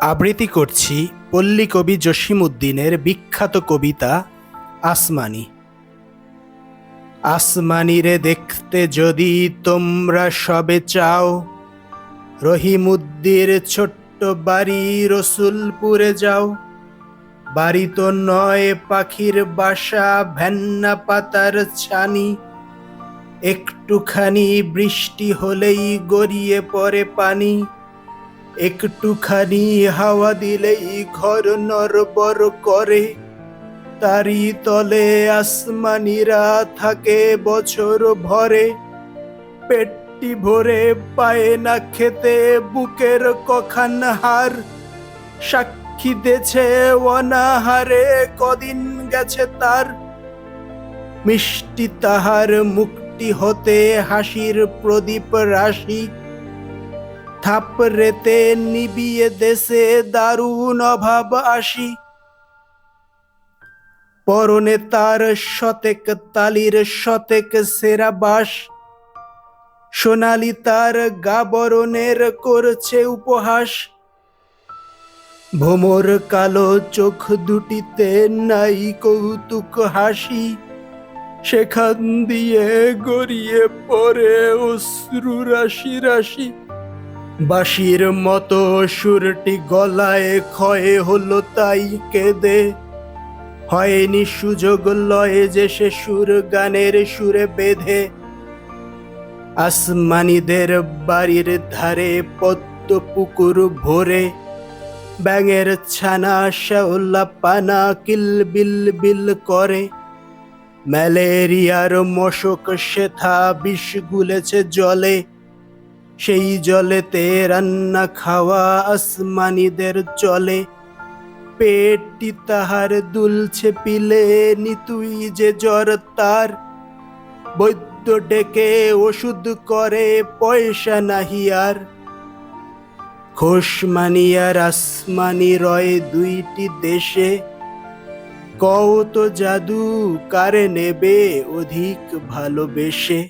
আবৃত্তি করছি পল্লী কবি জসিমউদ্দিনের বিখ্যাত কবিতা আসমানি। আসমানিরে দেখতে যদি তোমরা সবে চাও রহিমুদ্দির ছোট্ট বাড়ি রসুলপুরে যাও। বাড়ি তো নয়, পাখির বাসা, ভেন্না পাতার ছানি। একটুখানি বৃষ্টি হলেই গড়িয়ে পড়ে পানি। একটুখানি হাওয়া দিলেই ঘর নরবর করে। তারি তলে আসমানিরা থাকে বছর ভরে। পেটটি ভরে পায়ে না খেতে বুকের কখান হার। সাক্ষী দেছে অনাহারে কদিন গেছে তার। মিষ্টি তাহার মুক্তি হতে হাসির প্রদীপ রাশি। থাপড়েতে নিবিয়ে দেশে দারুণ অভাব আসি। পরনে তার শতেক তালির শতেক সেরা বাস। সোনালি তার গাবরণের করছে উপহাস। ভোমর কালো চোখ দুটিতে নাই কৌতুক হাসি। সেখান দিয়ে গড়িয়ে পড়ে অশ্রু রাশি রাশি। বাঁশির মতো সুরটি গলায় ক্ষয় হলো তাই কেঁদে। হয়নি সুযোগ লয়ে যে সে সুর গানের সুরে বেঁধে। আসমানিদের বাড়ির ধারে পদ্ম পুকুর ভরে। ব্যাঙের ছানা শ্যাওলা পানা কিল বিল বিল করে। ম্যালেরিয়ার মশক সেথা বিষ গুলেছে জলে। সেই জলেতে রান্না খাওয়া আসমানিদের চলে। পেটটি তাহার দুলছে পিলে নিতুই যে জ্বর তার। বৈদ্য ডেকে ওষুধ করে, পয়সা নাহি আর। খোসমানিয়ার আসমানি রয় দুইটি দেশে। কও তো জাদু, কারে নেবে অধিক ভালোবেসে?